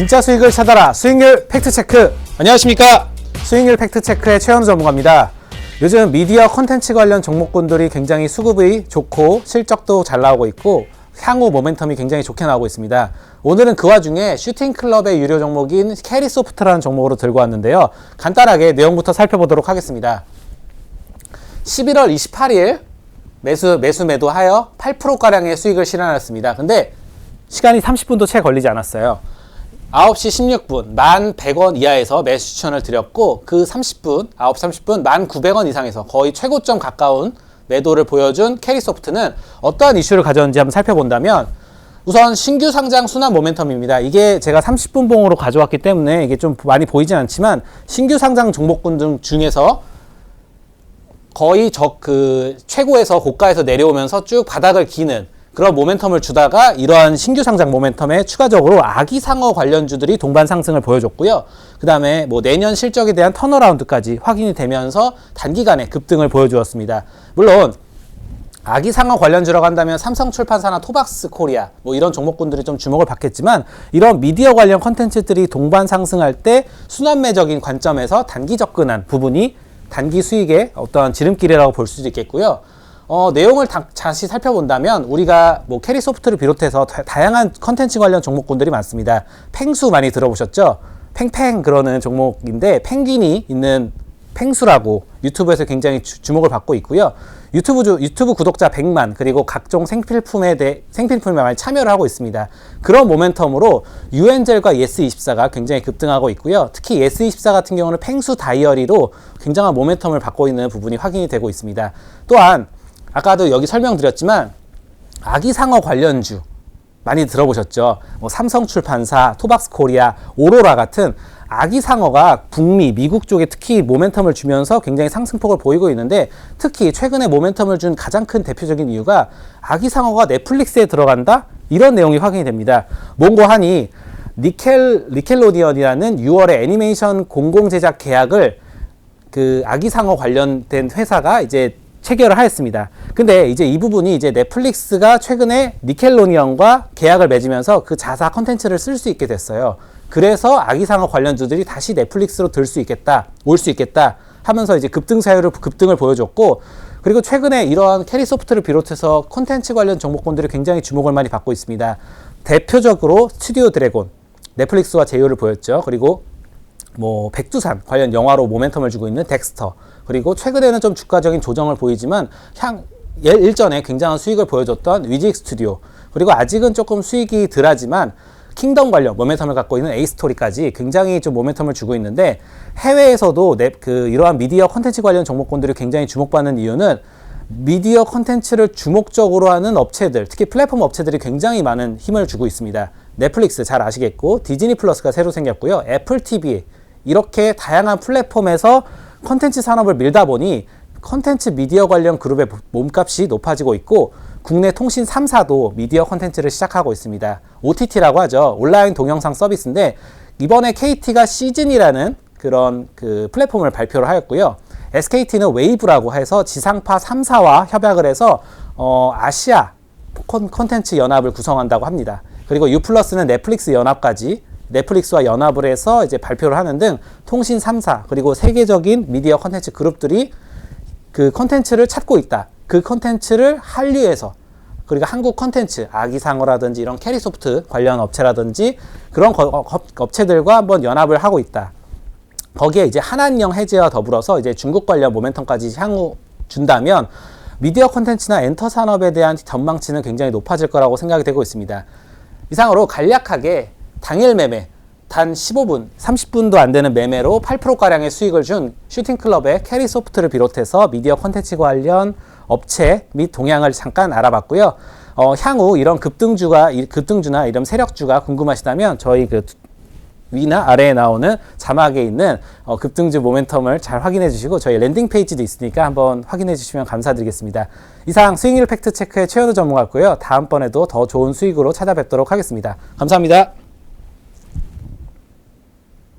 진짜 수익을 찾아라. 수익률 팩트체크. 안녕하십니까? 수익률 팩트체크의 최현우 전문가입니다. 요즘 미디어 컨텐츠 관련 종목군들이 굉장히 수급이 좋고 실적도 잘 나오고 있고 향후 모멘텀이 굉장히 좋게 나오고 있습니다. 오늘은 그 와중에 슈팅클럽의 유료 종목인 캐리소프트라는 종목으로 들고 왔는데요. 간단하게 내용부터 살펴보도록 하겠습니다. 11월 28일 매수 매수 매도하여 8%가량의 수익을 실현했습니다. 근데 시간이 30분도 채 걸리지 않았어요 9시 16분 1,100원 이하에서 매수 추천을 드렸고 그 30분 9시 30분 1,900원 이상에서 거의 최고점 가까운 매도를 보여준 캐리소프트는 어떠한 이슈를 가져왔는지 한번 살펴본다면 우선 신규 상장 순환 모멘텀입니다. 이게 제가 30분 봉으로 가져왔기 때문에 이게 좀 많이 보이진 않지만 신규 상장 종목군 등 중에서 거의 적 그 최고에서 고가에서 내려오면서 쭉 바닥을 기는 그런 모멘텀을 주다가 이러한 신규 상장 모멘텀에 추가적으로 아기 상어 관련주들이 동반 상승을 보여줬고요. 그 다음에 뭐 내년 실적에 대한 턴어라운드까지 확인이 되면서 단기간에 급등을 보여주었습니다. 물론 아기 상어 관련주라고 한다면 삼성출판사나 토박스 코리아 뭐 이런 종목군들이 좀 주목을 받겠지만 이런 미디어 관련 컨텐츠들이 동반 상승할 때 순환매적인 관점에서 단기 접근한 부분이 단기 수익의 어떠한 지름길이라고 볼 수도 있겠고요. 어, 내용을 다, 다시 살펴본다면 우리가 뭐 캐리 소프트를 비롯해서 다, 다양한 컨텐츠 관련 종목군들이 많습니다. 팽수 많이 들어보셨죠? 팽팽 그러는 종목인데 펭귄이 있는 팽수라고 유튜브에서 굉장히 주, 목을 받고 있고요. 유튜브 주, 유튜브 구독자 100만 그리고 각종 생필품에 대해 생필품에 많이 참여를 하고 있습니다. 그런 모멘텀으로 유엔젤과 예스24가 굉장히 급등하고 있고요. 특히 예스24 같은 경우는 팽수 다이어리로 굉장한 모멘텀을 받고 있는 부분이 확인이 되고 있습니다. 또한 아까도 여기 설명드렸지만 아기상어 관련주 많이 들어보셨죠? 뭐 삼성출판사, 토박스코리아, 오로라 같은 아기상어가 북미, 미국 쪽에 특히 모멘텀을 주면서 굉장히 상승폭을 보이고 있는데 특히 최근에 모멘텀을 준 가장 큰 대표적인 이유가 아기상어가 넷플릭스에 들어간다? 이런 내용이 확인이 됩니다. 뭔고 하니 니켈, 니켈로디언이라는 6월에 애니메이션 공공 제작 계약을 그 아기상어 관련된 회사가 이제 체결을 하였습니다. 근데 이제 이 부분이 이제 넷플릭스가 최근에 니켈로니언과 계약을 맺으면서 그 자사 컨텐츠를 쓸 수 있게 됐어요. 그래서 아기상어 관련주들이 다시 넷플릭스로 들 수 있겠다, 올 수 있겠다 하면서 이제 급등 사유를 급등을 보여줬고 그리고 최근에 이러한 캐리소프트를 비롯해서 콘텐츠 관련 종목군들이 굉장히 주목을 많이 받고 있습니다. 대표적으로 스튜디오 드래곤, 넷플릭스와 제휴를 보였죠. 그리고 뭐 백두산 관련 영화로 모멘텀을 주고 있는 덱스터 그리고 최근에는 좀 주가적인 조정을 보이지만 향 일전에 굉장한 수익을 보여줬던 위직 스튜디오 그리고 아직은 조금 수익이 덜하지만 킹덤 관련 모멘텀을 갖고 있는 에이스토리까지 굉장히 좀 모멘텀을 주고 있는데 해외에서도 내, 그 이러한 미디어 컨텐츠 관련 종목군들이 굉장히 주목받는 이유는 미디어 컨텐츠를 주목적으로 하는 업체들, 특히 플랫폼 업체들이 굉장히 많은 힘을 주고 있습니다. 넷플릭스 잘 아시겠고 디즈니 플러스가 새로 생겼고요. 애플 TV 이렇게 다양한 플랫폼에서 컨텐츠 산업을 밀다 보니 컨텐츠 미디어 관련 그룹의 몸값이 높아지고 있고 국내 통신 3사도 미디어 컨텐츠를 시작하고 있습니다. OTT라고 하죠. 온라인 동영상 서비스인데 이번에 KT가 시즌이라는 그런 그 플랫폼을 발표를 하였고요. SKT는 웨이브라고 해서 지상파 3사와 협약을 해서 어, 아시아 콘텐츠 연합을 구성한다고 합니다. 그리고 유플러스는 넷플릭스 연합까지 넷플릭스와 연합을 해서 이제 발표를 하는 등 통신 3사 그리고 세계적인 미디어 컨텐츠 그룹들이 그 컨텐츠를 찾고 있다. 그 컨텐츠를 한류에서 그리고 한국 컨텐츠 아기상어라든지 이런 캐리소프트 관련 업체라든지 그런 거, 어, 업체들과 한번 연합을 하고 있다. 거기에 이제 한한령 해제와 더불어서 이제 중국 관련 모멘텀까지 향후 준다면 미디어 컨텐츠나 엔터 산업에 대한 전망치는 굉장히 높아질 거라고 생각이 되고 있습니다. 이상으로 간략하게 당일 매매 단 15분, 30분도 안 되는 매매로 8%가량의 수익을 준 슈팅클럽의 캐리소프트를 비롯해서 미디어 콘텐츠 관련 업체 및 동향을 잠깐 알아봤고요. 어, 향후 이런 급등주가, 급등주나 이런 세력주가 궁금하시다면 저희 그 위나 아래에 나오는 자막에 있는 어, 급등주 모멘텀을 잘 확인해 주시고 저희 랜딩 페이지도 있으니까 한번 확인해 주시면 감사드리겠습니다. 이상 스윙일 팩트 체크의 최현우 전문가였고요. 다음번에도 더 좋은 수익으로 찾아뵙도록 하겠습니다. 감사합니다.